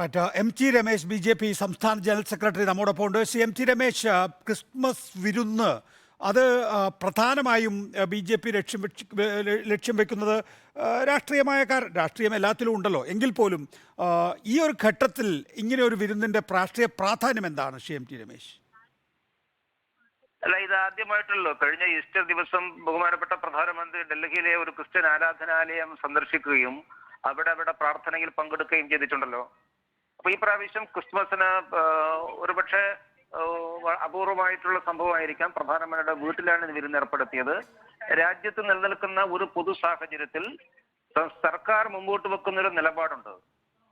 മറ്റ് M T Ramesh B J P സംസ്ഥാന general secretary നമ്മോടൊപ്പം ഉണ്ട്. C M T Ramesh Christmas വിരുന്ന് അത് പ്രധാനമായും ബി ജെ പി ലക്ഷ്യം ലക്ഷ്യം വെക്കുന്നത് രാഷ്ട്രീയമായ കാര- രാഷ്ട്രീയം എല്ലാത്തിലും ഉണ്ടല്ലോ. എങ്കിൽ പോലും ഈ ഒരു ഘട്ടത്തിൽ ഇങ്ങനെ ഒരു വിരുന്നിന്റെ രാഷ്ട്രീയ പ്രാധാന്യം എന്താണ് സി എം ടി രമേശ്? അല്ല ഇത് ആദ്യമായിട്ടല്ലോ. കഴിഞ്ഞ ഈസ്റ്റർ ദിവസം ബഹുമാനപ്പെട്ട പ്രധാനമന്ത്രി ഡൽഹിയിലെ ഒരു ക്രിസ്ത്യൻ ആരാധനാലയം സന്ദർശിക്കുകയും അവിടെ അവിടെ പ്രാർത്ഥനയിൽ പങ്കെടുക്കുകയും ചെയ്തിട്ടുണ്ടല്ലോ. അപ്പൊ ഈ പ്രാവശ്യം ക്രിസ്മസിന് ഒരുപക്ഷെ അപൂർവമായിട്ടുള്ള സംഭവമായിരിക്കാം. പ്രധാനമന്ത്രിയുടെ വീട്ടിലാണ് ഇത് വിരുന്ന് ഏർപ്പെടുത്തിയത്. രാജ്യത്ത് നിലനിൽക്കുന്ന ഒരു പൊതു സാഹചര്യത്തിൽ സർക്കാർ മുമ്പോട്ട് വെക്കുന്ന ഒരു നിലപാടുണ്ട്.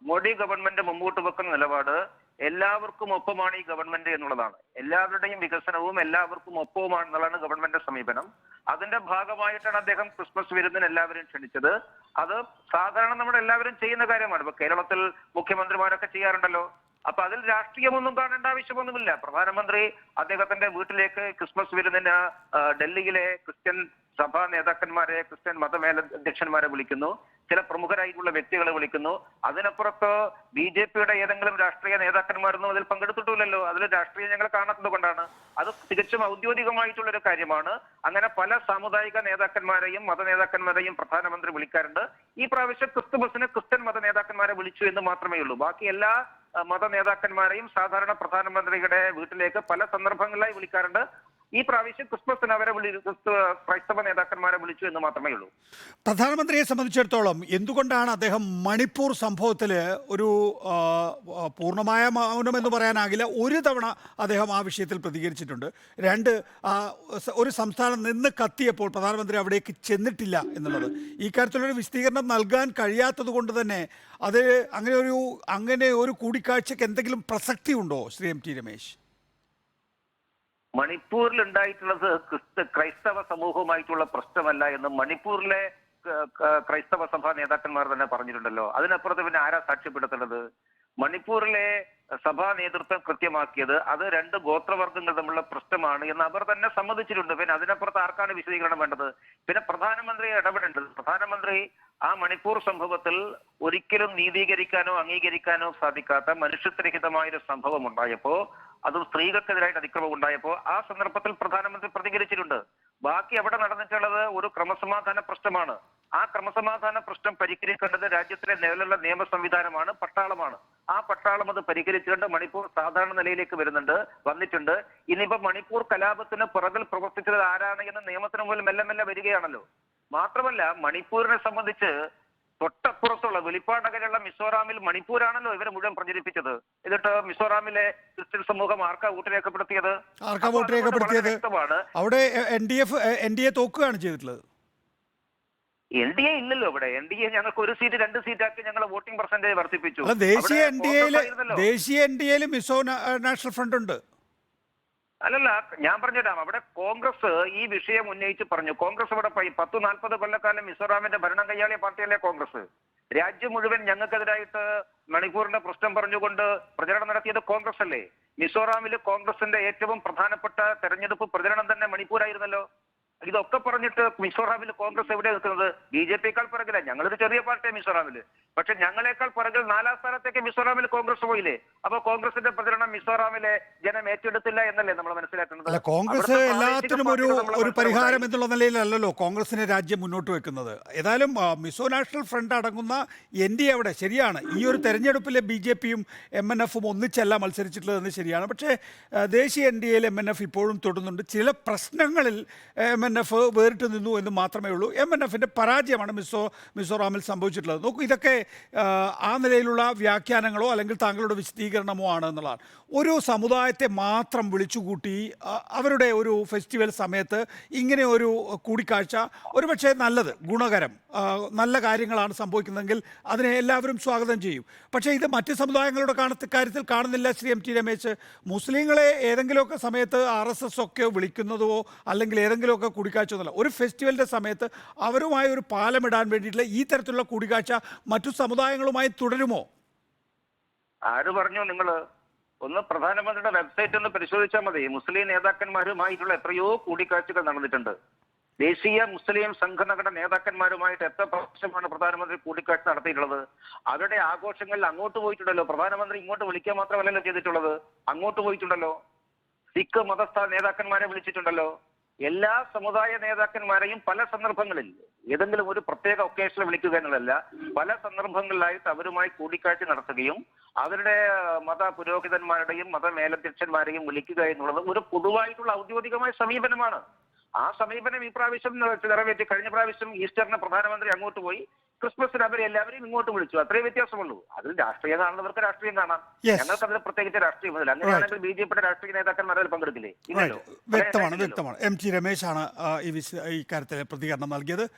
മോഡി ഗവൺമെന്റ് മുമ്പോട്ട് വെക്കുന്ന നിലപാട് എല്ലാവർക്കും ഒപ്പമാണ് ഈ ഗവൺമെന്റ് എന്നുള്ളതാണ്. എല്ലാവരുടെയും വികസനവും എല്ലാവർക്കും ഒപ്പവുമാണ് എന്നുള്ളതാണ് ഗവൺമെന്റ് സമീപനം. അതിന്റെ ഭാഗമായിട്ടാണ് അദ്ദേഹം ക്രിസ്മസ് വിരുന്നിന് എല്ലാവരും ക്ഷണിച്ചത്. അത് സാധാരണ നമ്മൾ എല്ലാവരും ചെയ്യുന്ന കാര്യമാണ്. ഇപ്പൊ കേരളത്തിൽ മുഖ്യമന്ത്രിമാരൊക്കെ ചെയ്യാറുണ്ടല്ലോ. അപ്പൊ അതിൽ രാഷ്ട്രീയമൊന്നും കാണേണ്ട ആവശ്യമൊന്നുമില്ല. പ്രധാനമന്ത്രി അദ്ദേഹത്തിന്റെ വീട്ടിലേക്ക് ക്രിസ്മസ് വിരുന്നിന് ഡൽഹിയിലെ ക്രിസ്ത്യൻ സഭാ നേതാക്കന്മാരെ ക്രിസ്ത്യൻ മതമേല അധ്യക്ഷന്മാരെ വിളിക്കുന്നു. ചില പ്രമുഖരായിട്ടുള്ള വ്യക്തികളെ വിളിക്കുന്നു. അതിനപ്പുറത്ത് ബി ജെ പിയുടെ ഏതെങ്കിലും രാഷ്ട്രീയ നേതാക്കന്മാരൊന്നും അതിൽ പങ്കെടുത്തിട്ടില്ലല്ലോ. അതിൽ രാഷ്ട്രീയം ഞങ്ങൾ കാണാത്തത് കൊണ്ടാണ്. അത് തികച്ചും ഔദ്യോഗികമായിട്ടുള്ള ഒരു കാര്യമാണ്. അങ്ങനെ പല സാമുദായിക നേതാക്കന്മാരെയും മത നേതാക്കന്മാരെയും പ്രധാനമന്ത്രി വിളിക്കാറുണ്ട്. ഈ പ്രാവശ്യം ക്രിസ്തുമസിന് ക്രിസ്ത്യൻ മത നേതാക്കന്മാരെ വിളിച്ചു എന്ന് മാത്രമേ ഉള്ളൂ ബാക്കി എല്ലാ മത നേതാക്കന്മാരെയും സാധാരണ പ്രധാനമന്ത്രിയുടെ വീട്ടിലേക്ക് പല സന്ദർഭങ്ങളിലായി വിളിക്കാറുണ്ട്. ഈ പ്രാവശ്യം ക്രിസ്മസിന് അവരെ വിളി ക്രൈസ്തവ നേതാക്കന്മാരെ വിളിച്ചു എന്ന് മാത്രമേ ഉള്ളൂ. പ്രധാനമന്ത്രിയെ സംബന്ധിച്ചിടത്തോളം എന്തുകൊണ്ടാണ് അദ്ദേഹം മണിപ്പൂർ സംഭവത്തിൽ ഒരു പൂർണമായ മൗനം എന്ന് പറയാനാകില്ല. ഒരു തവണ അദ്ദേഹം ആ വിഷയത്തിൽ പ്രതികരിച്ചിട്ടുണ്ട്. രണ്ട് ഒരു സംസ്ഥാനം നിന്ന് കത്തിയപ്പോൾ പ്രധാനമന്ത്രി അവിടേക്ക് ചെന്നിട്ടില്ല എന്നുള്ളത്. ഈ കാര്യത്തിലൊരു വിശദീകരണം നൽകാൻ കഴിയാത്തത് കൊണ്ട് തന്നെ അത് അങ്ങനെ ഒരു അങ്ങനെ ഒരു കൂടിക്കാഴ്ചക്ക് എന്തെങ്കിലും പ്രസക്തി ഉണ്ടോ ശ്രീ എം ടി രമേശ്? മണിപ്പൂരിൽ ഉണ്ടായിട്ടുള്ളത് ക്രിസ്ത ക്രൈസ്തവ സമൂഹവുമായിട്ടുള്ള പ്രശ്നമല്ല എന്ന് മണിപ്പൂരിലെ ക്രൈസ്തവ സഭാ നേതാക്കന്മാർ തന്നെ പറഞ്ഞിട്ടുണ്ടല്ലോ. അതിനപ്പുറത്ത് പിന്നെ ആരാ സാക്ഷ്യപ്പെടുത്തുന്നത് മണിപ്പൂരിലെ സഭാ നേതൃത്വം കൃത്യമാക്കിയത് അത് രണ്ട് ഗോത്രവർഗങ്ങൾ തമ്മിലുള്ള പ്രശ്നമാണ് എന്ന് അവർ തന്നെ സമ്മതിച്ചിട്ടുണ്ട്. പിന്നെ അതിനപ്പുറത്ത് ആർക്കാണ് വിശദീകരണം വേണ്ടത്? പിന്നെ പ്രധാനമന്ത്രി ഇടപെടേണ്ടത്. പ്രധാനമന്ത്രി ആ മണിപ്പൂർ സംഭവത്തിൽ ഒരിക്കലും നീതീകരിക്കാനോ അംഗീകരിക്കാനോ സാധിക്കാത്ത മനുഷ്യത്വരഹിതമായ ഒരു സംഭവം ഉണ്ടായപ്പോ അതും സ്ത്രീകൾക്കെതിരായിട്ട് അതിക്രമം ഉണ്ടായപ്പോ ആ സന്ദർഭത്തിൽ പ്രധാനമന്ത്രി പ്രതികരിച്ചിട്ടുണ്ട്. ബാക്കി അവിടെ നടന്നിട്ടുള്ളത് ഒരു ക്രമസമാധാന പ്രശ്നമാണ്. ആ ക്രമസമാധാന പ്രശ്നം പരിഹരിക്കേണ്ടത് രാജ്യത്തിലെ നിലവിലുള്ള നിയമ സംവിധാനമാണ് പട്ടാളമാണ്. ആ പട്ടാളം അത് പരിഹരിച്ചുകൊണ്ട് മണിപ്പൂർ സാധാരണ നിലയിലേക്ക് വരുന്നുണ്ട് വന്നിട്ടുണ്ട്. ഇനിയിപ്പോ മണിപ്പൂർ കലാപത്തിന് പുറകിൽ പ്രവർത്തിച്ചത് ആരാണ് എന്ന് നിയമത്തിന് മുമ്പിൽ മെല്ലെ മെല്ലെ വരികയാണല്ലോ. മാത്രമല്ല മണിപ്പൂരിനെ സംബന്ധിച്ച് തൊട്ടപ്പുറത്തുള്ള വെളിപ്പാടകരുള്ള മിസോറാമിൽ മണിപ്പൂരാണല്ലോ ഇവരെ മുഴുവൻ പ്രചരിപ്പിച്ചത്. എന്നിട്ട് മിസോറാമിലെ ക്രിസ്ത്യൻ സമൂഹം ആർക്കാ വോട്ട് രേഖപ്പെടുത്തിയത്? ആർക്കാ വോട്ട് രേഖപ്പെടുത്തിയത്? അവിടെ N D F N D A തോക്കുകയാണ് ചെയ്തിട്ടുള്ളത്. എൻ ഡി എ ഇല്ലല്ലോ ഇവിടെ. എൻ ഡി എ ഞങ്ങൾക്ക് ഒരു സീറ്റ് രണ്ട് സീറ്റ് ആക്കി ഞങ്ങൾ വോട്ടിംഗ് പെർസെന്റേജ് വർദ്ധിപ്പിച്ചു. ദേശീയ എൻ ഡി എയിൽ ദേശീയ എൻ ഡി എയിൽ മിസോ നാഷണൽ ഫ്രണ്ട് ഉണ്ട്. അല്ലല്ല ഞാൻ പറഞ്ഞുതരാം അവിടെ കോൺഗ്രസ് ഈ വിഷയം ഉന്നയിച്ച് പറഞ്ഞു. കോൺഗ്രസ് ഇവിടെ പത്ത് നാൽപ്പത് കൊല്ലക്കാലം മിസോറാമിന്റെ ഭരണം കൈയാളിയ പാർട്ടിയല്ലേ കോൺഗ്രസ്? രാജ്യം മുഴുവൻ ഞങ്ങൾക്കെതിരായിട്ട് മണിപ്പൂരിന്റെ പ്രശ്നം പറഞ്ഞുകൊണ്ട് പ്രചരണം നടത്തിയത് കോൺഗ്രസ് അല്ലേ മിസോറാമിൽ കോൺഗ്രസിന്റെ ഏറ്റവും പ്രധാനപ്പെട്ട തെരഞ്ഞെടുപ്പ് പ്രചരണം തന്നെ മണിപ്പൂരായിരുന്നല്ലോ. ഇതൊക്കെ പറഞ്ഞിട്ട് മിസോറാമിൽ കോൺഗ്രസ് എവിടെ നിൽക്കുന്നത്? ബി ജെ പിക്കാൾ പിറകില്ല ഞങ്ങളൊരു ചെറിയ പാർട്ടിയാണ് മിസോറാമിൽ പക്ഷെ ഞങ്ങളെക്കാൾ പുറകിൽ നാലാം സ്ഥാനത്തേക്ക് മിസോറാമിൽ കോൺഗ്രസ് പോയില്ലേ? അപ്പൊ കോൺഗ്രസിന്റെ പ്രചരണം മിസോറാമിലെ ജനം ഏറ്റെടുത്തില്ല എന്നല്ലേ നമ്മൾ മനസ്സിലാക്കുന്നത് കോൺഗ്രസ് എല്ലാത്തിനും ഒരു ഒരു പരിഹാരം എന്നുള്ള നിലയിലല്ലല്ലോ കോൺഗ്രസിനെ രാജ്യം മുന്നോട്ട് വെക്കുന്നത്. ഏതായാലും മിസോ നാഷണൽ ഫ്രണ്ട് അടങ്ങുന്ന എൻ ഡി അവിടെ ശരിയാണ്. ഈ ഒരു തെരഞ്ഞെടുപ്പിലെ ബി ജെ പിയും എം എൻ എഫും ഒന്നിച്ചല്ല മത്സരിച്ചിട്ടുള്ളതെന്ന് ശരിയാണ്. പക്ഷേ ദേശീയ എൻ ഡി എയിൽ എം എൻ എഫ് ഇപ്പോഴും തൊടുന്നുണ്ട്. ചില പ്രശ്നങ്ങളിൽ എം എൻ എഫ് വേറിട്ട് നിന്നു എന്ന് മാത്രമേ ഉള്ളൂ. എം എൻ എഫിന്റെ പരാജയമാണ് മിസോ മിസോറാമിൽ സംഭവിച്ചിട്ടുള്ളത്. നോക്കൂ ഇതൊക്കെ ആ, നിലയിലുള്ള വ്യാഖ്യാനങ്ങളോ അല്ലെങ്കിൽ താങ്കളുടെ വിശദീകരണമോ ആണ് എന്നുള്ളതാണ്. ഒരു സമുദായത്തെ മാത്രം വിളിച്ചുകൂട്ടി അവരുടെ ഒരു ഫെസ്റ്റിവൽ സമയത്ത് ഇങ്ങനെ ഒരു കൂടിക്കാഴ്ച ഒരുപക്ഷെ നല്ലത് ഗുണകരം നല്ല കാര്യങ്ങളാണ് സംഭവിക്കുന്നതെങ്കിൽ അതിനെ എല്ലാവരും സ്വാഗതം ചെയ്യും. പക്ഷേ ഇത് മറ്റ് സമുദായങ്ങളുടെ കാണത്ത് കാര്യത്തിൽ കാണുന്നില്ല ശ്രീ എം ടി രമേശ്. മുസ്ലിങ്ങളെ ഏതെങ്കിലുമൊക്കെ സമയത്ത് ആർ എസ് എസ് ഒക്കെ വിളിക്കുന്നതോ അല്ലെങ്കിൽ ഏതെങ്കിലുമൊക്കെ കൂടിക്കാഴ്ച ഒന്നുമല്ല. ഒരു ഫെസ്റ്റിവലിന്റെ സമയത്ത് അവരുമായി ഒരു പാലമിടാൻ വേണ്ടിയിട്ടുള്ള ഈ തരത്തിലുള്ള കൂടിക്കാഴ്ച മറ്റു സമുദായങ്ങളുമായി തുടരുമോ? ആര് പറഞ്ഞു നിങ്ങൾ ഒന്ന് പ്രധാനമന്ത്രിയുടെ വെബ്സൈറ്റ് ഒന്ന് പരിശോധിച്ചാൽ മതി. മുസ്ലിം നേതാക്കന്മാരുമായിട്ടുള്ള എത്രയോ കൂടിക്കാഴ്ചകൾ നടന്നിട്ടുണ്ട്. ദേശീയ മുസ്ലിം സംഘടനകളുടെ നേതാക്കന്മാരുമായിട്ട് എത്ര പ്രാവശ്യമാണ് പ്രധാനമന്ത്രി കൂടിക്കാഴ്ച നടത്തിയിട്ടുള്ളത്? അവരുടെ ആഘോഷങ്ങളിൽ അങ്ങോട്ട് പോയിട്ടുണ്ടല്ലോ. പ്രധാനമന്ത്രി ഇങ്ങോട്ട് വിളിക്കുക മാത്രമല്ലല്ലോ ചെയ്തിട്ടുള്ളത്. അങ്ങോട്ട് പോയിട്ടുണ്ടല്ലോ. സിഖ് മതസ്ഥ നേതാക്കന്മാരെ വിളിച്ചിട്ടുണ്ടല്ലോ. എല്ലാ സമുദായ നേതാക്കന്മാരെയും പല സന്ദർഭങ്ങളിൽ ഏതെങ്കിലും ഒരു പ്രത്യേക ഒക്കേഷനിൽ വിളിക്കുക എന്നുള്ളതല്ല പല സന്ദർഭങ്ങളിലായിട്ട് അവരുമായി കൂടിക്കാഴ്ച നടത്തുകയും അവരുടെ മത പുരോഹിതന്മാരുടെയും മത മേലധ്യക്ഷന്മാരെയും വിളിക്കുക എന്നുള്ളത് ഒരു പൊതുവായിട്ടുള്ള ഔദ്യോഗികമായ സമീപനമാണ്. ആ സമീപനം ഈ പ്രാവശ്യം നിറ- നിറവേറ്റി കഴിഞ്ഞ പ്രാവശ്യം ഈസ്റ്ററിന് പ്രധാനമന്ത്രി അങ്ങോട്ട് പോയി. ക്രിസ്മസിന് അവരെ എല്ലാവരെയും ഇങ്ങോട്ട് വിളിച്ചു. അത്രേ വ്യത്യാസമുള്ളൂ. അതിൽ രാഷ്ട്രീയം കാണുന്നവർക്ക് രാഷ്ട്രീയം കാണാം. ഞങ്ങൾക്ക് അതിൽ പ്രത്യേകിച്ച് രാഷ്ട്രീയമില്ല അങ്ങനെയാണെങ്കിൽ ബി ജെ പിയുടെ രാഷ്ട്രീയ നേതാക്കന്മാർ അതിൽ പങ്കെടുക്കില്ലേ? വ്യക്തമാണ് വ്യക്തമാണ്. എം ടി രമേശാണ് ഈ കാര്യത്തിൽ പ്രതികരണം നൽകിയത്.